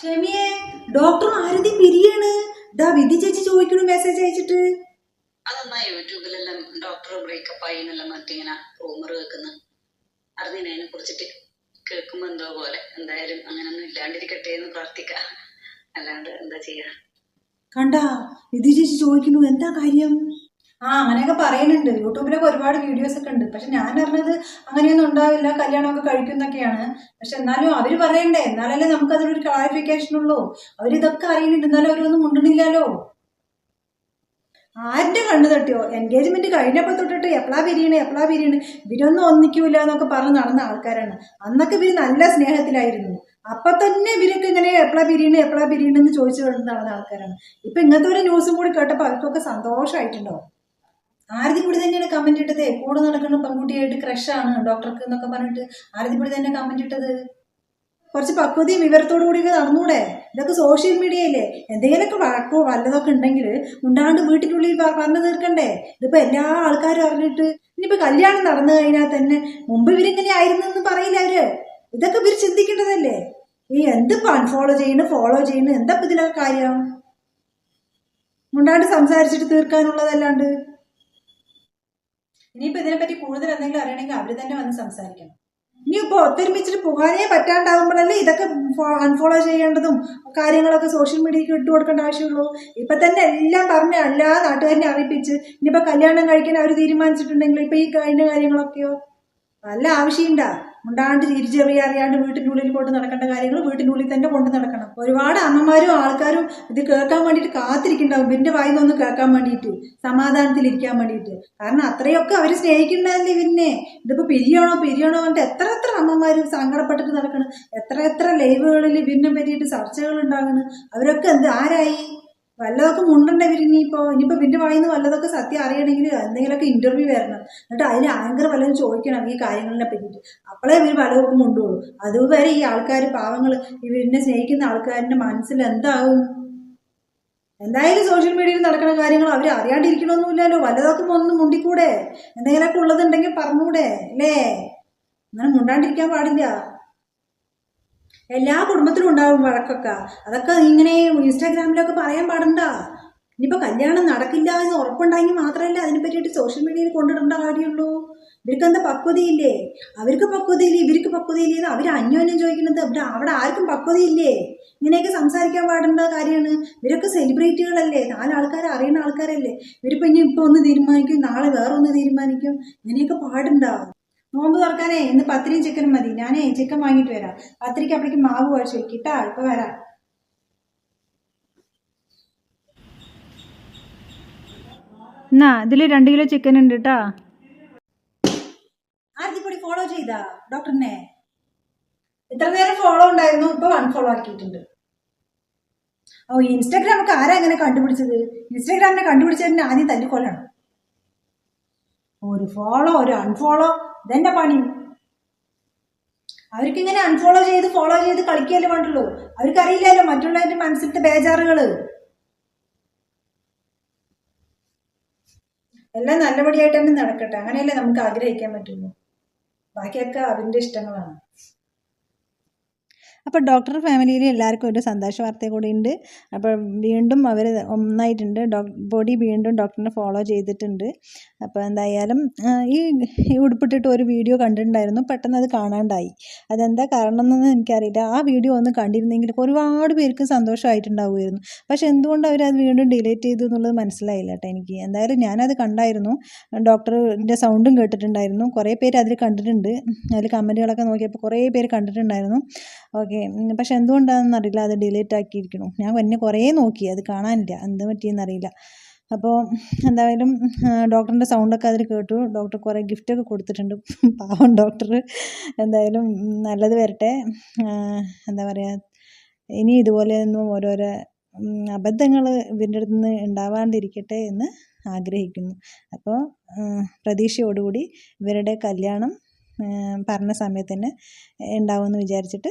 ക്ഷമിയേ doctor ആരതി പിരിയാണ്? ദാ വിധി ചേച്ചി ചോദിക്കണു മെസ്സേജ് അയച്ചിട്ട്. അതെന്നാ യൂട്യൂബിലെല്ലാം ഡോക്ടർ ബ്രേക്കപ്പ് ആയി എന്നെല്ലാം മറ്റിങ്ങനെ റൂമർ കേൾക്കുന്നു അറിഞ്ഞതിനെ കുറിച്ചിട്ട് കേൾക്കുമ്പോ എന്തോ പോലെ. എന്തായാലും അങ്ങനൊന്നും ഇല്ലാണ്ടിരിക്കട്ടെ എന്ന് പ്രാർത്ഥിക്കാം. അല്ലാണ്ട് എന്താ ചെയ്യാ? കണ്ടാ വിധി ചേച്ചി ചോദിക്കുന്നു എന്താ കാര്യം? ആ അങ്ങനെയൊക്കെ പറയുന്നുണ്ട്. യൂട്യൂബിലൊക്കെ ഒരുപാട് വീഡിയോസ് ഒക്കെ ഉണ്ട്. പക്ഷെ ഞാൻ അറിഞ്ഞത് അങ്ങനെയൊന്നും ഉണ്ടാവില്ല കല്യാണമൊക്കെ കഴിക്കുന്നൊക്കെയാണ് പക്ഷെ എന്നാലും അവർ പറയണ്ടേ എന്നാലല്ലേ നമുക്ക് അതിനൊരു ക്ലാരിഫിക്കേഷൻ ഉള്ളൂ. അവരിതൊക്കെ അറിയുന്നുണ്ട് എന്നാലും അവരൊന്നും മുണ്ടണില്ലല്ലോ. ആരുടെ കണ്ണു തട്ടിയോ? എൻഗേജ്മെന്റ് കഴിഞ്ഞപ്പോൾ തൊട്ടിട്ട് എപ്പോഴാ പിരിയണ് എപ്പോഴാ പിരിയണ്? ഇവരൊന്നും ഒന്നിക്കൂല എന്നൊക്കെ പറഞ്ഞ് നടന്ന ആൾക്കാരാണ്. അന്നൊക്കെ ഇവർ നല്ല സ്നേഹത്തിലായിരുന്നു. അപ്പൊ തന്നെ ഇവരൊക്കെ ഇങ്ങനെ എപ്പോഴാ പിരിയണ് എപ്പോഴാ പിരിയണ് എന്ന് ചോദിച്ചു നടന്ന ആൾക്കാരാണ്. ഇപ്പൊ ഇങ്ങനത്തെ ഒരു ന്യൂസും കൂടി കേട്ടപ്പോൾ അവർക്കൊക്കെ സന്തോഷമായിട്ടുണ്ടോ ആരതി കൂടി തന്നെയാണ് കമന്റ് ഇട്ടത്. കൂടെ നടക്കുന്ന പെൺകുട്ടിയായിട്ട് ക്രഷാണ് ഡോക്ടർക്ക് എന്നൊക്കെ പറഞ്ഞിട്ട് ആരതി കൂടി തന്നെ കമന്റ് ഇട്ടത്. കുറച്ച് പക്വതയും വിവരത്തോടു കൂടി നടന്നൂടെ. ഇതൊക്കെ സോഷ്യൽ മീഡിയയിലെ എന്തെങ്കിലുമൊക്കെ വഴക്കോ വല്ലതൊക്കെ ഉണ്ടെങ്കിൽ ഉണ്ടാണ്ട് വീട്ടിനുള്ളിൽ പറഞ്ഞു തീർക്കണ്ടേ ഇതിപ്പോ എല്ലാ ആൾക്കാരും അറിഞ്ഞിട്ട് ഇനിയിപ്പോ കല്യാണം നടന്നു കഴിഞ്ഞാൽ തന്നെ മുമ്പ് ഇവരിങ്ങനെ ആയിരുന്നു എന്ന് പറയില്ല അവർ. ഇതൊക്കെ ഇവർ ചിന്തിക്കേണ്ടതല്ലേ? ഈ എന്തിപ്പോ അൺഫോളോ ചെയ്യുന്നു ഫോളോ ചെയ്യുന്നു എന്താ ഇതിനൊക്കെ കാര്യം? മുണ്ടാണ്ട് സംസാരിച്ചിട്ട് തീർക്കാനുള്ളതല്ലാണ്ട്. ഇനിയിപ്പോ ഇതിനെപ്പറ്റി കൂടുതൽ എന്തെങ്കിലും അറിയണമെങ്കിൽ അവർ തന്നെ വന്ന് സംസാരിക്കണം. ഇനിയിപ്പോ ഒത്തൊരുമിച്ചിട്ട് പോകാനേ പറ്റാണ്ടാവുമ്പോഴല്ലേ ഇതൊക്കെ അൺഫോളോ ചെയ്യേണ്ടതും കാര്യങ്ങളൊക്കെ സോഷ്യൽ മീഡിയയ്ക്ക് ഇട്ട് കൊടുക്കേണ്ട ആവശ്യമുള്ളൂ. ഇപ്പൊ തന്നെ എല്ലാം പറഞ്ഞ് എല്ലാ നാട്ടുകാരനെ അറിയിപ്പിച്ച് ഇനിയിപ്പോ കല്യാണം കഴിക്കാൻ അവർ തീരുമാനിച്ചിട്ടുണ്ടെങ്കിൽ ഇപ്പൊ ഈ കഴിഞ്ഞ കാര്യങ്ങളൊക്കെയോ നല്ല ആവശ്യമുണ്ടാ മുണ്ടാണ്ട് തിരിച്ചറിയ അറിയാണ്ട് വീട്ടിന്റെ ഉള്ളിൽ കൊണ്ട് നടക്കേണ്ട കാര്യങ്ങൾ വീട്ടിന്റെ ഉള്ളിൽ തന്നെ കൊണ്ട് നടക്കണം. ഒരുപാട് അമ്മമാരും ആൾക്കാരും ഇത് കേൾക്കാൻ വേണ്ടിയിട്ട് കാത്തിരിക്കുന്നുണ്ടാവും. പിന്നെ വായിൽ നിന്ന് കേൾക്കാൻ വേണ്ടിയിട്ട് സമാധാനത്തിൽ ഇരിക്കാൻ വേണ്ടിയിട്ട്. കാരണം അത്രയൊക്കെ അവർ സ്നേഹിക്കണ്ടല്ലേ പിന്നെ ഇതിപ്പോൾ പിരിയണോ പിരിയണോ എന്നിട്ട് എത്ര എത്ര അമ്മമാർ സങ്കടപ്പെട്ടിട്ട് നടക്കണം. എത്ര എത്ര ലൈവുകളിൽ പിന്നെ പറ്റിയിട്ട് ചർച്ചകൾ ഉണ്ടാകുന്നു അവരൊക്കെ എന്ത് ആരായി? വല്ലതൊക്കെ മുണ്ടണ്ട ഇനിയിപ്പോ ഇനിയിപ്പോ പിന്നെ വായിന്ന് വല്ലതൊക്കെ സത്യം അറിയണമെങ്കിൽ എന്തെങ്കിലുമൊക്കെ ഇന്റർവ്യൂ വരണം. എന്നിട്ട് അതിന് ആങ്കർ വല്ലതും ചോദിക്കണം ഈ കാര്യങ്ങളിനെ പറ്റിയിട്ട്. അപ്പോഴേ ഇവർ വല്ലതൊക്കെ കൊണ്ടുപോകും അതുവരെ ഈ ആൾക്കാർ പാവങ്ങൾ ഇവരിനെ സ്നേഹിക്കുന്ന ആൾക്കാരുടെ മനസ്സിൽ എന്താകും എന്തായാലും സോഷ്യൽ മീഡിയയിൽ നടക്കുന്ന കാര്യങ്ങൾ അവർ അറിയാണ്ടിരിക്കണമെന്നില്ലല്ലോ വല്ലതൊക്കെ ഒന്ന് മുണ്ടിക്കൂടെ? എന്തെങ്കിലുമൊക്കെ ഉള്ളതുണ്ടെങ്കിൽ പറഞ്ഞൂടെ? അല്ലേ? അങ്ങനെ മുണ്ടാണ്ടിരിക്കാൻ പാടില്ല. എല്ലാ കുടുംബത്തിലും ഉണ്ടാവും വഴക്കൊക്കെ. അതൊക്കെ ഇങ്ങനെ ഇൻസ്റ്റാഗ്രാമിലൊക്കെ പറയാൻ പാടണ്ട? ഇനിയിപ്പോൾ കല്യാണം നടക്കില്ല എന്ന് ഉറപ്പുണ്ടായെങ്കിൽ മാത്രമല്ല അതിനെ പറ്റിയിട്ട് സോഷ്യൽ മീഡിയയിൽ കൊണ്ടിടേണ്ട കാര്യമുള്ളൂ. ഇവർക്ക് എന്താ പക്വതയില്ലേ? അവർക്ക് പക്വതയില്ലേ? ഇവർക്ക് പക്വതയില്ലേ അവർ അന്യോന്യം ചോദിക്കുന്നത് അവിടെ അവിടെ ആർക്കും പക്വതയില്ലേ? ഇങ്ങനെയൊക്കെ സംസാരിക്കാൻ പാടേണ്ട കാര്യമാണ്. ഇവരൊക്കെ സെലിബ്രിറ്റികളല്ലേ? നാലാൾക്കാർ അറിയുന്ന ആൾക്കാരല്ലേ? ഇവരിപ്പോൾ ഇനി ഇപ്പോൾ ഒന്ന് തീരുമാനിക്കും നാളെ വേറെ ഒന്ന് തീരുമാനിക്കും. ഇങ്ങനെയൊക്കെ പാടണ്ട? നോമ്പ് തുറക്കാനേ ഇന്ന് പത്തിരിയും ചിക്കനും മതി. ഞാനേ ചിക്കൻ വാങ്ങിയിട്ട് വരാം. പത്തിരിക്ക് അപ്പോഴേക്ക് മാവ് കുഴച്ച് വെക്കിട്ടാ ഇപ്പൊ വരാം. എന്നാ ഇതിൽ രണ്ട് കിലോ ചിക്കൻ ഉണ്ട് കേട്ടാ ആദ്യപ്പൊടി ഫോളോ ചെയ്താ? ഡോക്ടറിനെ ഇത്ര നേരം ഫോളോ ഉണ്ടായിരുന്നു ഇപ്പൊ വൺ ഫോളോ ആക്കിയിട്ടുണ്ട്. ഓ ഇൻസ്റ്റാഗ്രാം ഒക്കെ ആരാ അങ്ങനെ കണ്ടുപിടിച്ചത്? ഇൻസ്റ്റാഗ്രാമിനെ കണ്ടുപിടിച്ചതിന് ആദ്യം തല്ലിക്കൊല്ലണം. ഒരു ഫോളോ ഒരു അൺഫോളോ ഇതെന്നെ പണി. അവർക്ക് ഇങ്ങനെ അൺഫോളോ ചെയ്ത് ഫോളോ ചെയ്ത് കളിക്കുകയല്ലേ വേണ്ടുള്ളൂ. അവർക്കറിയില്ലല്ലോ മറ്റുള്ളവരുടെ മനസ്സിലത്തെ ബേജാറുകൾ. എല്ലാം നല്ലപടിയായിട്ട് തന്നെ നടക്കട്ടെ. അങ്ങനെയല്ലേ നമുക്ക് ആഗ്രഹിക്കാൻ പറ്റുള്ളൂ. ബാക്കിയൊക്കെ അതിന്റെ ഇഷ്ടങ്ങളാണ്. അപ്പോൾ ഡോക്ടർ ഫാമിലിയിൽ എല്ലാവർക്കും ഒരു സന്തോഷ വാർത്ത കൂടി ഉണ്ട്. അപ്പോൾ വീണ്ടും അവർ ഒന്നായിട്ടുണ്ട്. ഡോ ബോഡി വീണ്ടും ഡോക്ടറിനെ ഫോളോ ചെയ്തിട്ടുണ്ട്. അപ്പോൾ എന്തായാലും ഈ ഉടുപ്പിട്ടിട്ട് ഒരു വീഡിയോ കണ്ടിട്ടുണ്ടായിരുന്നു. പെട്ടെന്ന് അത് കാണാണ്ടായി. അതെന്താ കാരണം എന്നൊന്നും എനിക്കറിയില്ല. ആ വീഡിയോ ഒന്ന് കണ്ടിരുന്നെങ്കിൽ ഒരുപാട് പേർക്ക് സന്തോഷമായിട്ടുണ്ടാവുമായിരുന്നു. പക്ഷെ എന്തുകൊണ്ട് അത് വീണ്ടും ഡിലേറ്റ് ചെയ്തു എന്നുള്ളത് മനസ്സിലായില്ല കേട്ടോ എനിക്ക്. എന്തായാലും ഞാനത് കണ്ടായിരുന്നു. ഡോക്ടറിന്റെ സൗണ്ടും കേട്ടിട്ടുണ്ടായിരുന്നു. കുറേ പേര് അതിൽ കണ്ടിട്ടുണ്ട്. അതിൽ കമന്റുകളൊക്കെ നോക്കിയപ്പോൾ കുറേ പേര് കണ്ടിട്ടുണ്ടായിരുന്നു. ഓക്കെ പക്ഷെ എന്തുകൊണ്ടാണെന്ന് അറിയില്ല. അത് ഡിലീറ്റ് ആക്കിയിരിക്കണു ഞാൻ എന്നെ കുറേ നോക്കി. അത് കാണാനില്ല. എന്ത് പറ്റിയെന്നറിയില്ല അപ്പോൾ എന്തായാലും ഡോക്ടറിന്റെ സൗണ്ടൊക്കെ അതിൽ കേട്ടു. ഡോക്ടർ കുറേ ഗിഫ്റ്റൊക്കെ കൊടുത്തിട്ടുണ്ട്. പാവം ഡോക്ടർ. എന്തായാലും നല്ലത് വരട്ടെ. എന്താ പറയുക ഇനി ഇതുപോലെ ഇതുപോലെയൊന്നും ഓരോരോ അബദ്ധങ്ങൾ ഇവരുടെ അടുത്ത് നിന്ന് ഉണ്ടാവാണ്ടിരിക്കട്ടെ എന്ന് ആഗ്രഹിക്കുന്നു. അപ്പോൾ പ്രതീക്ഷയോടുകൂടി ഇവരുടെ കല്യാണം പറഞ്ഞ സമയത്ത് തന്നെ ഉണ്ടാവുമെന്ന് വിചാരിച്ചിട്ട്